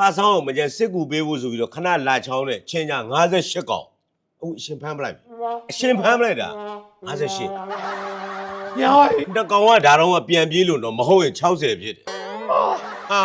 ဖားဆောင်အောင်မကြမ်းစစ်ကူပေးဖို့ဆိုပြီးတော့ခဏလာချောင်းနဲ့ချင်းကြ58កောင်အခုအရှင်ဖမ်းမလိုက်ဘူးအရှင်ဖမ်းမလိုက်တာ58ညာဟဲ့တကောင်ကဒါတော့ကပြန်ပြေးလို့တော့မဟုတ်ရင်60ဖြစ်တယ်ဟာ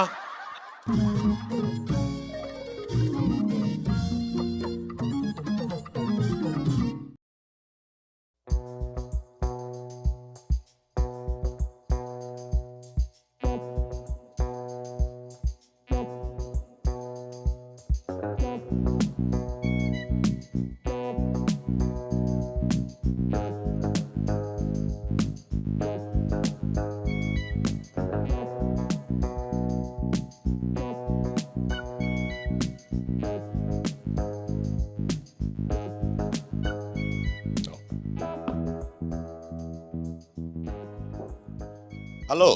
ဟယ်လို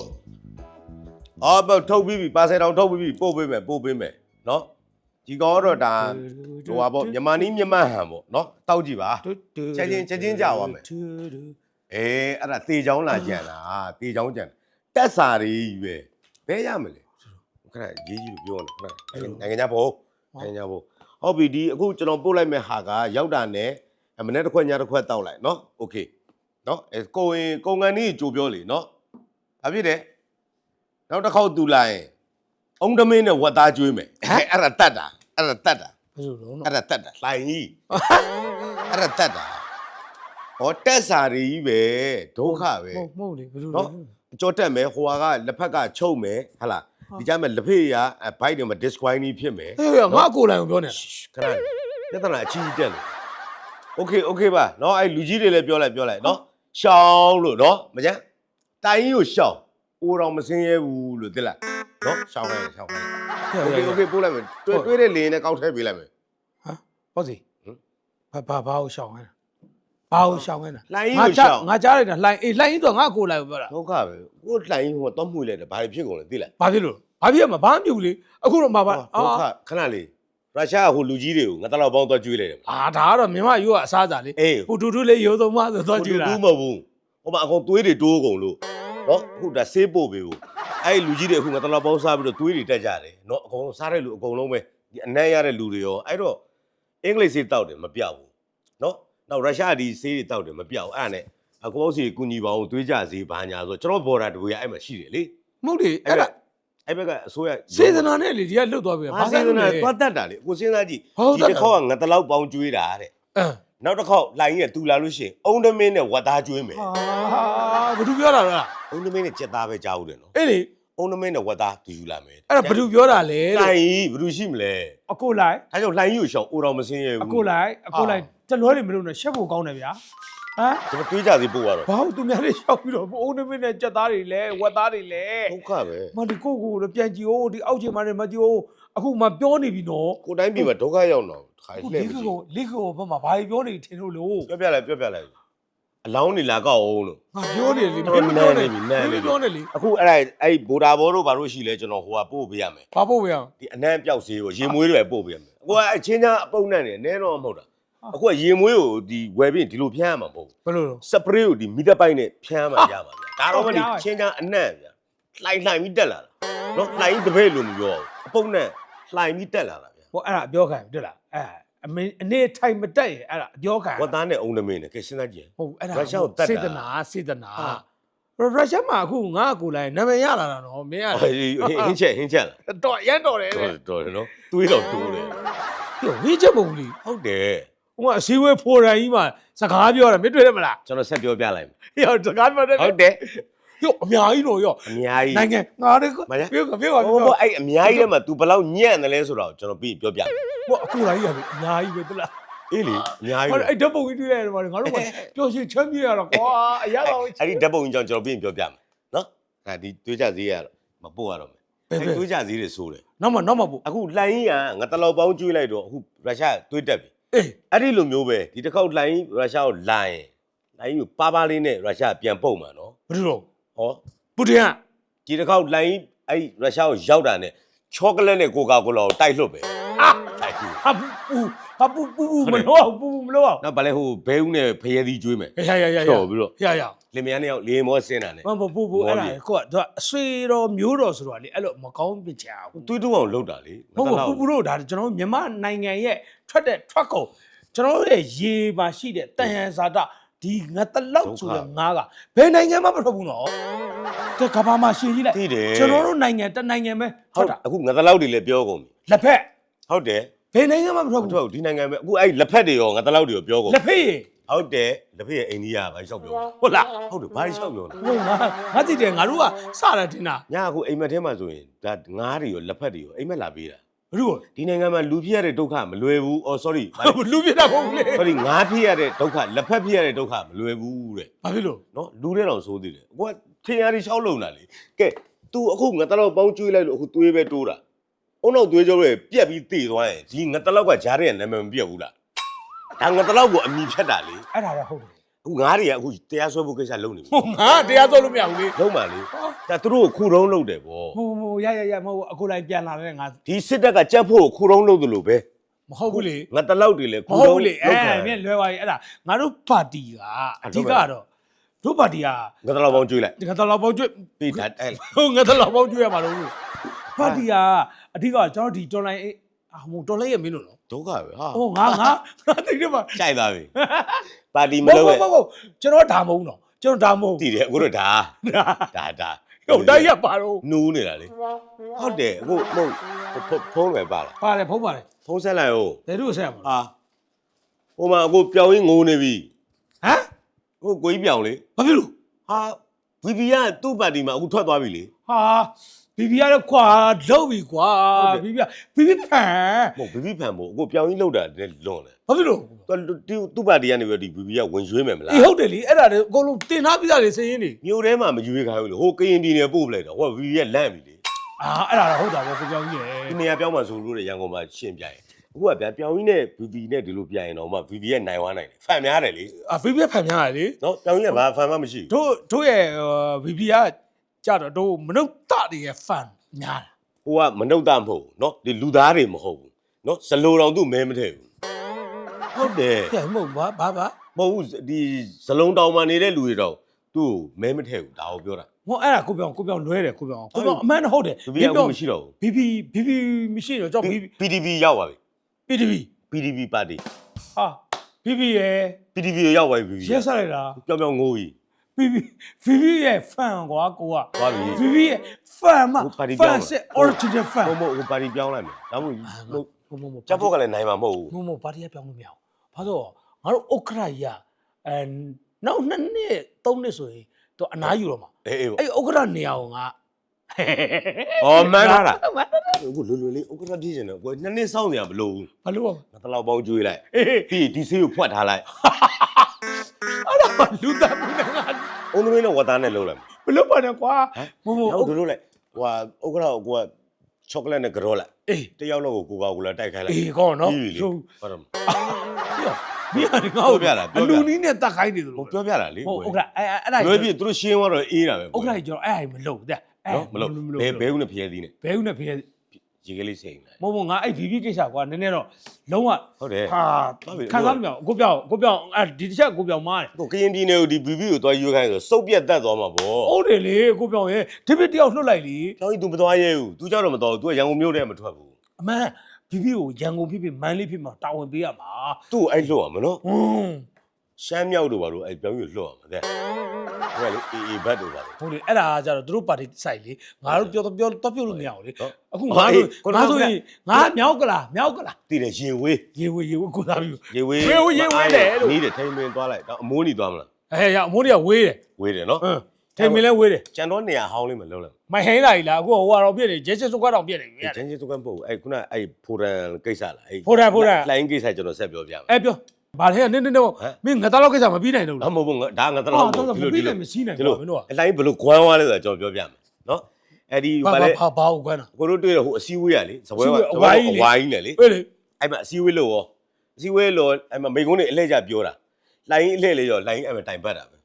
အော်ဘယ်ထုတ်ပြီးပြီပါဆယ်တောင်ထုတ်ပြီးပြီပို့ပေးမယ်ပို့ပေးမယ်နော်ဒီကောင်ကတော့ဒါဟိုပါပေါ့မြန်မာနီးမြန်မာဟန်ပေါ့နော်တောက်ကြည့်ပါ ချက်ချင်းချက်ချင်းကြာသွားမယ် အေးအဲ့ဒါတေချောင်းလာကြံတာတေချောင်းကြံတက်စာတွေကြီးပဲဘဲရမလဲခဏရေးကြီးလို့ပြောနေခဏနိုင်ငံခြားဘုံနိုင်ငံခြားဘုံဟုတ်ပြီဒီအခုကျွန်တော်ပို့လိုက်မဲ့ဟာကရောက်တာနဲ့အမနေ့တစ်ခွက်ညတစ်ခွက်တောက်လိုက်နော်โอเคနော်အဲကိုရင်ကုံကန်ကြီးကြိုပြောလေနော် ဘာဖြစ်တယ်နောက်တစ်ခေါက်သူလာရင်အုံတမင်းနဲ့ဝတ်သားကျွေးမယ်အဲ့ဒါတတ်တာအဲ့ဒါတတ်တာ ဘယ်လိုလုံး အဲ့ဒါတက်တာလှိုင်ကြီးအဲ့ဒါတက်တာဟောတက်စာတွေကြီးပဲဒုက္ခပဲ ဟုတ်မဟုတ်လေဘယ်လို နော် ကြောတက်မယ်ဟိုဟာကလက်ဖက်ကချုပ်မယ်ဟဟလားဒီကြမဲ့လက်ဖေးရဘိုက်တွေမှာ disquine ကြီးဖြစ်မယ် ဟဲ့ငါကိုယ်တိုင်ကိုပြောနေတာ ခဏပြဿနာအကြီးကြီးတက်လေโอเคโอเคပါเนาะအဲ့လူကြီးတွေလည်းပြောလိုက်ပြောလိုက်เนาะရှောင်းလို့เนาะမကြမ်း တိုင်ကြီးကိုရှောင်းအိုးတော်မစင်းရဲဘူးလို့သိလားเนาะရှောင်းလိုက်ရှောင်းလိုက်โอเคโอเคပို့လိုက်မယ်တွေးတွေးတဲ့လေနဲ့ကောက်ထည့်ပေးလိုက်မယ် ဟုတ်စီ ဟမ် ဘာဘာဘာကိုရှောင်းခိုင်းတာဘာကိုရှောင်းခိုင်းတာ လှိုင်းကြီး ငါ ကို ကြား ရှောင်း ငါကြားလိုက်တာလှိုင်းအေးလှိုင်းကြီးတော့ငါကိုယ်တိုင်ကိုပြောတာ ဒုက္ခပဲကိုလှိုင်းဟိုတော့မှုလိုက်တယ်ဘာတွေဖြစ်ကုန်လဲသိလား ဘာဖြစ်လို့ဘာဖြစ်ရမှာဘာမှမပြုတ်လေအခုတော့မှာပါ ဒုက္ခခဏလေးရုရှားကဟိုလူကြီးတွေကိုငါတလောက်ပေါင်းတော့ကျွေးလိုက်တယ် အာဒါကတော့မြန်မာရိုးကအစားစားလေ အေး ဟိုတူတူလေးရိုးသုံးမဆိုတော့ကြည့်တာ ဘူးမဟုတ်ဘူးဟိုမှာအကုန်သွေးတွေတိုးကုန်လို့ နော်အခုဒါဆေးပို့ပေးဖို့အဲ့ဒီလူကြီးတွေအခုငါတလောက်ပေါင်းစားပြီးတော့သွေးတွေတက်ကြတယ်နော်အကုန်လုံးစားတဲ့လူအကုန်လုံးပဲဒီအနံ့ရတဲ့လူတွေရောအဲ့တော့အင်္ဂလိပ်ဆေးတောက်တယ်မပြောက်ဘူးနော်နောက်ရုရှားဒီဆေးတွေတောက်တယ်မပြောက်ဘူးအဲ့ဒါနဲ့အကောစီကုညီပေါင်းသွေးကြစေးဘာညာဆိုကျွန်တော်ဘော်ဒါတကူရအဲ့မှာရှိတယ်လေမဟုတ်လေအဲ့ဒါအဲ့ဘက်ကအစိုးရစေတနာနဲ့လေဒီကလွတ်သွားပြီဘာစေတနာသွားတတ်တာလေကိုစဉ်းစားကြည့်ဟုတ်ဒီတယ်တစ်ခေါက်ကငါတလောက်ပေါင်းကျွေးတာတဲ့အင်း နောက်တစ်ခေါက်လိုင်းရဲ့တူလာလို့ရှိရင်အုံတမင်းနဲ့ဝတ်သားကျွေးမယ်ဟာဘာသူပြောတာလဲအုံတမင်းနဲ့ကြက်သားပဲကြားဦးတယ်နော်အေးလေအုံတမင်းနဲ့ဝတ်သားသူယူလာမယ်အဲ့ဒါဘာသူပြောတာလဲလိုင်းကြီးဘယ်သူရှိမလဲအကိုလိုက်အဲကြောင့်လိုင်းကြီးကိုရှောင်းအိုတော်မစင်းရဘူးအကိုလိုက်အကိုလိုက်တလွဲတွေမလို့နဲ့ရှက်ဖို့ကောင်းတယ်ဗျာ ဟမ်ဒီမတွေးကြစီပို့ရတော့ဘာလို့သူများလေးရှောက်ပြီးတော့အိုးနေမင်းနဲ့ကြက်သားတွေလဲဝက်သားတွေလဲဒုက္ခပဲမဒီကိုကိုလည်းပြန်ကြည့်ဦးဒီအောက်ချိန်မှာလည်းမကြည့်ဦးအခုမှပြောနေပြီနော်ကိုတိုင်းပြည်မှာဒုက္ခရောက်တော့ခိုင်အခုလှည့်လေးပြီးကိုလေးကိုဘက်မှာဘာပြောနေထင်လို့လို့ပြောပြလိုက်ပြောပြလိုက်အလောင်းနေလာကောက်အောင်လို့ငါပြောနေလေတော်တော်နန်းနေပြီနန်းနေပြီပြောနေလေအခုအဲ့ဒါအဲ့ဘိုဒါဘောတို့ဘာလို့ရှိလဲကျွန်တော်ဟိုကပို့ပေးရမယ်ဘာဖို့ပဲအောင်ဒီအနံ့ပြောက်စေးကိုရေမွေးတွေပဲပို့ပေးရမယ်အခုကအချင်းချင်းအပုံနဲ့နေနဲတော့မဟုတ်တာ အခုကရေမွေးကိုဒီဝယ်ပြီးဒီလိုဖျန်းရမှာမဟုတ်ဘူးဘယ်လိုလဲ စပရေးကိုဒီမီတာပိုက်နဲ့ဖျန်းမှရပါဗျာဒါတော့မဒီဟုတ်ပါချင်းချမ်းအနံ့ဗျာလှိုင်လှိုင်ပြီးတက်လာတာနော်လှိုင်ပြီးတပည့်လို့မပြောဘူးအပုံနဲ့လှိုင်ပြီးတက်လာတာဗျာဟိုအဲ့ဒါအပြောခံတွေ့လားအဲအမေအနေထိုင်မတက်ရင်အဲ့ဒါအပြောခံဝတ်သားနဲ့အုံနမင်းနဲ့ကဲစဉ်းစားကြည့် ဟုတ်အဲ့ဒါရုရှားကိုတတ်တာစေတနာစေတနာဟာ ရုရှားမှာအခုငါ့ကိုလိုက်နာမည်ရလာတာနော်မင်းရဟင်းဟင်းချက်ဟင်းချက်လာတော့ရမ်းတော်တယ်တော်တယ်တော်တယ်နော်တွေးတော့တိုးတယ်ပြောဝေးချက်ပုံလေးဟုတ်တယ် ဟိုကအစည်းအဝေးဖိုရန်ကြီးမှာစကားပြောတာမင်းတွေ့တယ်မလားကျွန်တော်ဆက်ပြောပြလိုက်မယ်ရောစကားပြောတယ်ဟုတ်တယ်ရောအများကြီးတော့ရောအများကြီးနိုင်ငံငါတို့မရပြောကပြောကဟိုပြောဘောအဲ့အများကြီးထဲမှာ तू ဘယ်လောက်ညံ့တယ်လဲဆိုတော့ကျွန်တော်ပြီးပြောပြမယ်ဟိုအခုလာကြီးရတယ်အများကြီးပဲတလားအေးလေအများကြီးဟိုပဲအဲ့ဓာတ်ပုံကြီးတွေ့ရတယ်ဗောငါတို့ကပျော်ရွှင်ချမ်းမြေ့ရတော့ကွာအရသာကိုအဲ့ဒီဓာတ်ပုံကြီးကြောင့်ကျွန်တော်ပြီးရင်ပြောပြမယ်နော်ဟာဒီတွေးကြစည်းရတော့မပို့ရတော့မယ်ဘယ်အဲ့ဘယ်တွေးကြစည်းတွေဆိုးတယ်နောက်မှနောက်မှပို့အခုလှိုင်းကြီးကငါတလောက်ပေါင်းကျွေးလိုက်တော့အခုရုရှားတွေးတက်ပြီ အေးအဲ့ဒီလိုမျိုးပဲဒီတစ်ခေါက်လှိုင်းရုရှားကိုလာရင်လှိုင်းကြီးကိုပါပါလေးနဲ့ရုရှားပြန်ပုတ်မှာနော်ဘယ်လိုတော့ဟောပူတင်ကဒီတစ်ခေါက်လှိုင်းကြီးအဲ့ရုရှားကိုရောက်တာနဲ့ချောကလက်နဲ့ကိုကာကိုလာကိုတိုက်လွတ်ပဲအာတိုက်ပြီဟာပူပူ ဟာပူပူပူမလို့အောင်ပူပူမလို့အောင်နောက်ဗာလဲဟိုဘဲဦးနဲ့ဖရဲသီးကျွေးမယ်ရရရရချော်ပြီးတော့ရရလင်မယားနှစ်ယောက်လေမောဆင်းတာနဲ့မပူပူပူအဲ့ဒါကိုကသူကအဆွေတော်မျိုးတော်ဆိုတော့လေအဲ့လိုမကောင်းပြချာဘူးတွေးတူအောင်လုပ်တာလေဟုတ်ကဲ့ပူပူတို့ဒါကျွန်တော်တို့မြန်မာနိုင်ငံရဲ့ထွက်တဲ့ထွက်ကုန်ကျွန်တော်တို့ရဲ့ရေမှာရှိတဲ့တန်ရန်ဇာတဒီငါတလောက်ဆိုတဲ့ငါးကဘယ်နိုင်ငံမှမထွက်ဘူးနော်တကဘာမှာရှင်ကြီးလိုက်သိတယ်ကျွန်တော်တို့နိုင်ငံတစ်နိုင်ငံပဲထွဟုတ်တ်တာအခုငါတလောက်တွေလည်းပြောကုန်ပြီလက်ဖက်ဟုတ်တယ် ဘယ်နိုင်ငံမှမထွက်ဟုတ်ဘူးတော့ဒီနိုင်ငံပဲအခုအဲ့လက်ဖက်တွေရောငါတလောက်တွေရောပြောကုန်လက်ဖက်ရေဟုတ်တယ်လက်ဖက်ရဲ့အိန္ဒိယဘာလျှောက်ပြောဟုတ်လားဟုတ်တယ်ဘာလျှောက်ပြောလဲဟုတ်ငါငါသိတယ်ငါတို့ကစတာတင်တာညာအခုအိမ်မက်ထဲမှာဆိုရင်ဒါငားတွေရောလက်ဖက်တွေရောအိမ်မက်လာပေးတာဘယ်လိုဒီနိုင်ငံမှာလူဖြစ်ရတဲ့ဒုက္ခမလွယ်ဘူးအော် sorry ဘာလဲလူပြတာမဟုတ်ဘူးလေ sorry ငားဖြစ်ရတဲ့ဒုက္ခလက်ဖက်ဖြစ်ရတဲ့ဒုက္ခမလွယ်ဘူးတဲ့ဘာဖြစ်လို့နော်လူတဲ့တော်ဆိုးသေးတယ်ကိုကထင်ရည်ရှောက်လုံတာလေကဲ तू အခုငါတလောက်ပေါင်းကျွေးလိုက်လို့အခုသွေးပဲတိုးတာ အုံနောက်သွေးကြောတွေပြက်ပြီးတည်သွားရင်ဒီငါတလောက်ကဂျားတဲ့နာမည်မပြက်ဘူးလားဒါငါတလောက်ကိုအမိဖြတ်တာလေအဲ့ဒါတော့ဟုတ်တယ်အခုငားတွေကအခုတရားစွဲဖို့ကိစ္စလုပ်နေပြီဟိုငါတရားစွဲလို့မရဘူးလေလုံးပါလေဒါသူတို့ကိုခုတုံးလုပ်တယ်ဗောဟိုဟိုရရရမဟုတ်အခုလိုက်ပြန်လာတဲ့ငါဒီစစ်တပ်ကကြက်ဖို့ကိုခုတုံးလုပ်တယ်လို့ပဲမဟုတ်ဘူးလေငါတလောက်တွေလေမခုဟုတ်တုံးဘူးလေအဲလုပ်ခံမြင်လွယ်ပါရဲ့အဲ့ဒါငါတို့ပါတီကအဓိကတော့တို့ပါတီကငါတလောက်ပေါင်းကျွေးလိုက်ဒီကတလောက်ပေါင်းကျွတ်ပြီးဒါအဲ့ဟိုငါတလောက်ပေါင်းကျွတ်ရမှာလို့ပါတီက အဓိကကျွန်တော်ဒီတော်လိုင်းအဟိုတော်လိုင်းရမင်းလို့နော်ဒုက္ခပဲဟာဟိုငါငါငါတိတ်တယ်ပါကြိုက်သွားပြီပါတီမမလုပ်ဟုတ်ရဲ့ဘူးမဟုတ်ကျွန်တော်ဒါမဟုတ်တော့ကျွန်တော်ဒါမဟုတ်တည်တယ်အခုတော့ဒါဒါဒါဟိုတိုက်ရပါတော့နူးနေတာလေဟုတ်တယ်အခုမဟုတ်ဖုဖုံးပဲပါလားပါတယ်ဖုံးပါတယ်ဖုံးဆက်လိုက်ဟုတ်ဘယ်လိုဆက်ရမှာဟာဟိုမှာအခုပြောင်းရင်းငိုနေပြီဟမ်အခုကိုကြီးပြောင်းလေဘာဖြစ်လို့ဟာဗီဗီကသူ့ပါတီမှာအခုထွက်သွားပြီလေဟာ ဘီဘီရတော့ခွာလောက်ပြီကွာဟုတ်တယ်ဘီဘီဘီဘီဖန်မဟုတ်ဗီဗီဖန်မို့အခုပြောင်းရင်းလောက်တာလည်းလွန်တယ်ဘာဖြစ်လို့သူသူသူ့ပါတီကနေပြီးတော့ဒီဗီဗီကဝင်ရွေးမယ်မလားအေးဟုတ်တယ်လေအဲ့ဒါလေအကုန်လုံးတင်ထားပြီးသားလေစရင်နေမြို့ထဲမှာမရွေးခိုင်းဘူးလေဟိုကရင်ပြည်နယ်ပို့ပလိုက်တော့ဟိုကဗီဗီကလန့်ပြီလေအာအဲ့ဒါတော့ဟုတ်တာပေါ့ကိုပြောင်းကြီးရယ်ဒီနေရာပြောင်းမှဆိုလို့ရရန်ကုန်မှာရှင်းပြရင်အခုကဗျာပြောင်းရင်းနဲ့ဗီဗီနဲ့ဒီလိုပြရင်တော့မှဗီဗီကနိုင်သွားနိုင်တယ်ဖန်များတယ်လေအာဘီဘီဖန်များရလေနော်ပြောင်းရင်းကဘာဖန်မှမရှိဘူးတို့တို့ရဲ့ဘီဘီက ကြတော့တို့မနုဿတွေရဲ့ဖန်များတာဟိုကမနှုတ်တမဟုတ်ဘူးနော်ဒီလူသားတွေမဟုတ်ဘူးနော်ဇလိုတော်သူ့မဲမထည့်ဘူးဟုတ်တယ်ပြန်မဟုတ်ဘာဘာဘာမဟုတ်ဘူးဒီဇလုံးတောင်မှာနေတဲ့လူတွေတော့သူ့ကိုမဲမထည့်ဘူးဒါကိုပြောတာ ဟောအဲ့ဒါကိုပြောင်းကိုပြောင်းလွဲတယ်ကိုပြောင်းကိုပြောင်းအမှန်တော့ဟုတ်တယ်ဗီဗီကအခုမရှိတော့ဘူး ဘီဘီဘီဘီမရှိတော့ကြောက်ဘီဘီ PDP ရောက်သွားပြီ ပီတီဗီ PDP ပါတီ ဟာဘီဘီရဲ့ PDP ကိုရောက်သွားပြီ PDP ရဲဆက်လိုက်တာပြောင်းပြောင်းငိုးကြီး ဘီဘီဘီဘီရဲ့ဖန်ကွာကိုကသွားပြီဘီဘီရဲ့ဖန်မဟိုပါတီဖပြောန်င်းစစ် original fan မဟုတ်မဟုတ်ဟိုပါတီပြောင်းလိုက်မယ်ဒါမှမဟုတ်မမမချက်ဖို့ကလည်းနိုင်မှာမဟုတ်ဘူး မမပါတီကပြောင်းလို့မရဘူးဘာလို့ငါတို့ဥက္ခရာကြီးကအဲနောက်နှစ်နှစ်သုံးနှစ်ဆိုရင်တော့အနားယူတော့မှာအေးအေးပေါ့အဲ့ဥက္ခရာနေရာကိုငါအော်မှန်လားလားမှန်တာအခုလွယ်လွယ်လေးဥက္ကဋ္ဌတီးချင်တယ်ကိုနှစ်နှစ်စောင့်နေရမလို့ဘူးဘာလို့ငါတလောက်ပေါင်းကျွေးလိုက်အေး ပြီးဒီဆေးကိုဖွက်ထားလိုက် အဲ့ဒါမှလူသားမှုနဲ့ငါအုံသမင်းနဲ့ဝတ်သားနဲ့လုံးလိုက်မယ်ဘလို့ပါနဲ့ကွာမမဟုတ်တယ်လို့လိုက်ဟိုဥက္ကဋ္ဌကိုကိုကချောကလက်နဲ့ကြောလိုက်အေးတယောက်လောက်ကိုကိုပါကိုလာတိုက်ခိုင်းလိုက်အေးကောနော်ပြီးပြီလေဟုတ်ဟုတ်တယ်မင်းကငါ့ပြောပြတာပြောအပြတာလူနီးနဲ့တက်ခိုင်းနေတယ်ဟိုလို့ပြောပြတာလေဟုတ်ဥက္ခရာအဲ့အဲ့ဒါလွယ်ပြီသူတို့ရှင်းသွားတော့အေးတာပဲဥက္ခရာကြီးကျွန်တော်အဲ့ဒါမလုပ်တဲ့နော်မလို့ဘဲဘဲဦးနဲ့ဖျဲသီးနဲ့ဘဲဦးနဲ့ဖေး ရေကလေးစိန်လိုက် မဟုတ်ဘူးငါအဲ့ဘီဘီကိစ္စကွာနည်းနည်းတော့လုံးဝ ဟုတ်တယ် ဟာ ဟုတ်ပြီ ခံစားလို့မရဘူးကိုပြောင်းကိုပြောင်းအဲ့ဒီတစ်ချက်ကိုပြောင်းမားတယ် ကိုကရင်ပြည်နယ်ကိုဒီ BB ကိုသွားရွေးခိုင်းဆိုစုပ်ပြတ်တက်သွားမှာပေါ့ ဟုတ်တယ်လေကိုပြောင်းရဲ့ဒီဘစ်တယောက်လွှတ်လိုက်လေ ကျောင်းကြီး तू မသွားရဲဘူး तू ကြောက်တော့မတော်ဘူး तू ကရန်ကုန်မြို့ထဲမထွက်ဘူး အမှန်ဘီဘီကိုရန်ကုန်ဖြစ်ဖြစ်မန်းလေးဖြစ်မှာတာဝန်ပေးရမှာ သူ့ကိုအဲ့လွတ်ရမနော် ဟွန်း ရှမ်းမြောက်တို့ဘာလို့အဲ့ပြောင်းကြီးလွတ်ရမှာတဲ့ ဟိုကလေအေးအေးဘတ်တို့ဘာလို့ဟုတ်လေအဲ့ဒါကကြတော့သူတို့ပါတီစိုက်လေငါတို့ပြောတော့ပြောတော့ပြုတ်လို့မရဘူးလေနော်အခုဟောငါအေးတို့ကိုငါတို့ဆိုကရင်ငါမြောက်ကလားမြောက်ကလားတည်တယ်ရင်ဝေးရေဝေရေဝေကိုသားပြီးရေဝေးရေဝေးရေဝေးတယ်လို့နီးတယ်ထိန်မင်းသွားလိုက်တော့အမိုးနီသွားမလားအဲရအမိုးတွေကဝေးတယ်ဝေးတယ်နော်ဟမ်ထိန်မင်းလဲဝေးတယ်ကြံတော့နေရာဟောင်းလေးမလုံးလိုက်မိုင်ဟိန်းလာကြီးလားအခုဟိုကတော့ပြည့်နေဂျက်ချက်စုတ်ကတော့ပြည့်နေပြီအဲ့ချမ်းချင်းသူကမဟုတ်ဘူးအဲ့ခုနအဲ့ဖိုရန်ကိစ္စလားအဲ့ဖိုရန်ဖိုရန် လိုင်းကိစ္စကျွန်တော်ဆက်ပြောပြမယ်အဲပြော ဘာလဲနင်းနင်းတော့မင်းငါသားလောက်ကိစ္စမပြီးနိုင်တော့အလားမဟုတ်ဘူးငါဒါငါတလောက်တော့မပြီးနိုင်မစီးနိုင်ဒီဘူးလိုမင်းတို့ကအလိုင်းဘယ်လိုခွမ်းသွားလဲဆိုတော့ကျွန်တော်ပြောပြမယ်နော်အဲ့ဒီဘာဘာဘာလဲဘာဘာကိုကွမ်းတာကိုတို့တွေ့ရဟိုအစည်းအဝေးရလေဇပွဲကအဝိုင်းလေအဝိုင်းနဲ့လေအေးလေအဲ့မှာအစည်းအဝေးလို့ရောအစည်းအဝေးလို့အဲ့မှာမိကုန်းနေအလှည့်ကြပြောတာလိုင်းအလှည့်လေရောလိုင်းအဲ့မှာတိုင်ပတ်တာပဲ